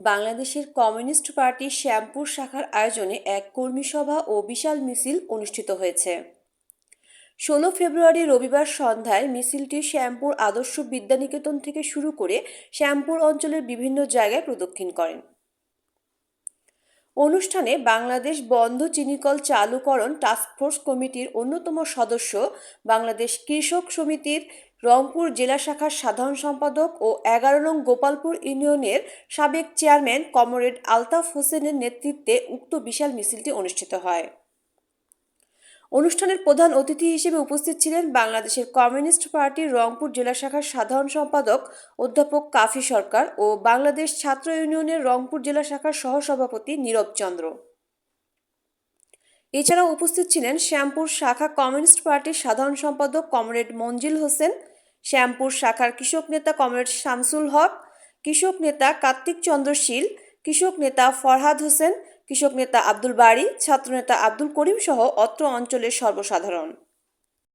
বাংলাদেশের কমিউনিস্ট পার্টির শ্যামপুর শাখার আয়োজনে এক কর্মী সভা ও বিশাল মিছিল অনুষ্ঠিত হয়েছে। ষোলো ফেব্রুয়ারি রবিবার সন্ধ্যায় মিছিলটি শ্যামপুর আদর্শ বিদ্যানিকেতন থেকে শুরু করে শ্যামপুর অঞ্চলের বিভিন্ন জায়গায় প্রদক্ষিণ করেন। অনুষ্ঠানে বাংলাদেশ বন্ধ চিনিকল চালুকরণ টাস্কফোর্স কমিটির অন্যতম সদস্য বাংলাদেশ কৃষক সমিতির রংপুর জেলা শাখার সাধারণ সম্পাদক ও এগারো নং গোপালপুর ইউনিয়নের সাবেক চেয়ারম্যান কমরেড আলতাফ হোসেনের নেতৃত্বে উক্ত বিশাল মিছিলটি অনুষ্ঠিত হয়। অনুষ্ঠানের প্রধান অতিথি হিসেবে উপস্থিত ছিলেন বাংলাদেশের কমিউনিস্ট পার্টির রংপুর জেলা শাখার সাধারণ সম্পাদক অধ্যাপক কাফি সরকার ও বাংলাদেশ ছাত্র ইউনিয়নের রংপুর জেলা শাখার সহসভাপতি নীরব চন্দ্র। এছাড়াও উপস্থিত ছিলেন শ্যামপুর শাখা কমিউনিস্ট পার্টির সাধারণ সম্পাদক কমরেড মঞ্জিল হোসেন, শ্যামপুর শাখার কৃষক নেতা কমরেড শামসুল হক, কৃষক নেতা কার্তিক চন্দ্র শীল, কৃষক নেতা ফরহাদ হোসেন কৃষক নেতা আব্দুল বাড়ি ছাত্রনেতা আব্দুল করিম সহ অত্র অঞ্চলের সর্বসাধারণ।